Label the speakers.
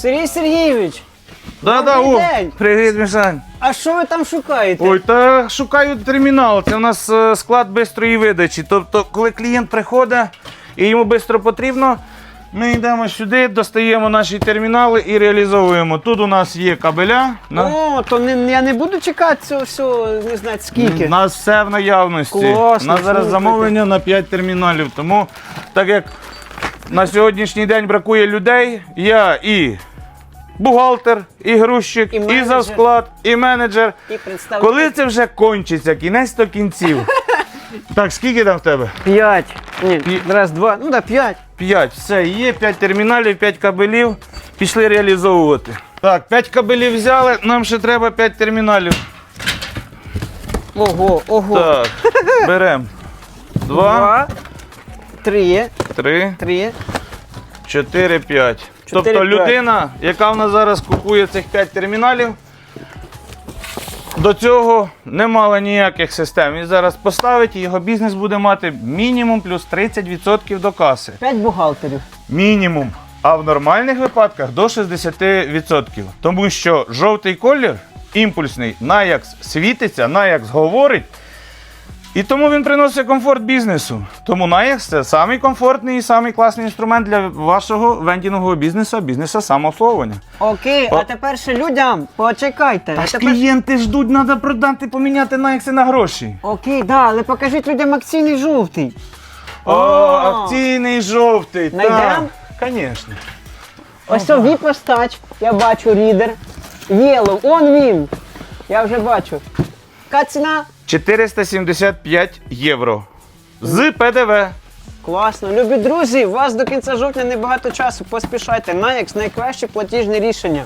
Speaker 1: Сергій Сергійович,
Speaker 2: Да-да,
Speaker 1: Добрий
Speaker 2: о,
Speaker 1: день.
Speaker 2: привіт, Мішань.
Speaker 1: а що ви там шукаєте?
Speaker 2: Ой, та шукаю термінал. Це у нас е, склад бистрої видачі. Тобто, коли клієнт приходить і йому швидко потрібно, ми йдемо сюди, достаємо наші термінали і реалізовуємо. Тут у нас є кабеля. На...
Speaker 1: О, то не, я не буду чекати цього всього, не знаю скільки.
Speaker 2: У нас все в наявності.
Speaker 1: Класно,
Speaker 2: у нас зараз
Speaker 1: слухайте.
Speaker 2: замовлення на 5 терміналів. Тому, так як на сьогоднішній день бракує людей, я і бухгалтер, і грузчик,
Speaker 1: І
Speaker 2: і, завсклад, і менеджер.
Speaker 1: І представник.
Speaker 2: Коли це вже кончиться, кінець до кінців. Так, скільки там в тебе?
Speaker 1: П'ять. Ні, раз, два, ну да, п'ять.
Speaker 2: П'ять. Все, є п'ять терміналів, п'ять кабелів. Пішли реалізовувати. Так, п'ять кабелів взяли, нам ще треба п'ять терміналів.
Speaker 1: Ого, ого.
Speaker 2: Так, беремо. Два,
Speaker 1: Два, три,
Speaker 2: три,
Speaker 1: три.
Speaker 2: чотири, п'ять. Тобто людина, яка в нас зараз купує цих п'ять терміналів, до цього не мала ніяких систем. Він зараз поставить і його бізнес буде мати мінімум плюс 30% до каси.
Speaker 1: П'ять бухгалтерів.
Speaker 2: Мінімум. А в нормальних випадках до 60%. Тому що жовтий колір імпульсний, Наякс світиться, Наякс говорить. І тому він приносить комфорт бізнесу. Тому Наякс це самий комфортний і самий класний інструмент для вашого вендінгового бізнесу, бізнесу самообслуговування.
Speaker 1: Окей,
Speaker 2: О.
Speaker 1: а тепер ще людям, почекайте.
Speaker 2: Та ж
Speaker 1: тепер...
Speaker 2: клієнти ждуть, треба продати, поміняти Наякси на гроші.
Speaker 1: Окей, да, але покажіть людям акційний жовтий.
Speaker 2: О,
Speaker 1: О.
Speaker 2: акційний жовтий.
Speaker 1: Найдем?
Speaker 2: Так, звісно.
Speaker 1: Ось віпостач, я бачу рідер. Єлоу, он він. Я вже бачу. Яка ціна?
Speaker 2: 475 євро. З ПДВ.
Speaker 1: Класно. Любі друзі, у вас до кінця жовтня небагато часу. Поспішайте. Наякс найкраще платіжне рішення.